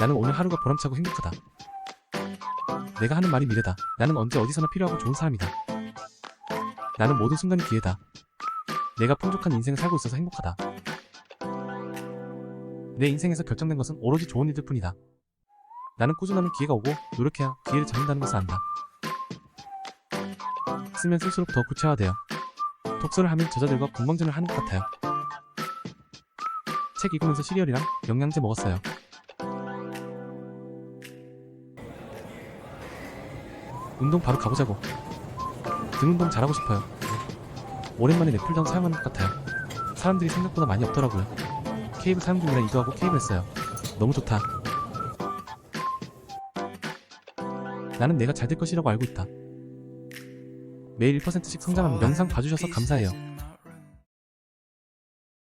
나는 오늘 하루가 보람차고 행복하다. 내가 하는 말이 미래다. 나는 언제 어디서나 필요하고 좋은 사람이다. 나는 모든 순간이 기회다. 내가 풍족한 인생을 살고 있어서 행복하다. 내 인생에서 결정된 것은 오로지 좋은 일들 뿐이다. 나는 꾸준하면 기회가 오고 노력해야 기회를 잡는다는 것을 안다. 쓰면 쓸수록 더 구체화되어 독서를 하면 저자들과 공방전을 하는 것 같아요. 책 읽으면서 시리얼이랑 영양제 먹었어요. 운동 바로 가보자고. 등 운동 잘하고 싶어요. 오랜만에 넷플다운 사용하는 것 같아요. 사람들이 생각보다 많이 없더라고요. 케이블 사용 중이라 이도하고 케이블 했어요. 너무 좋다. 나는 내가 잘 될 것이라고 알고 있다. 매일 1%씩 성장합니다. 영상 봐주셔서 감사해요.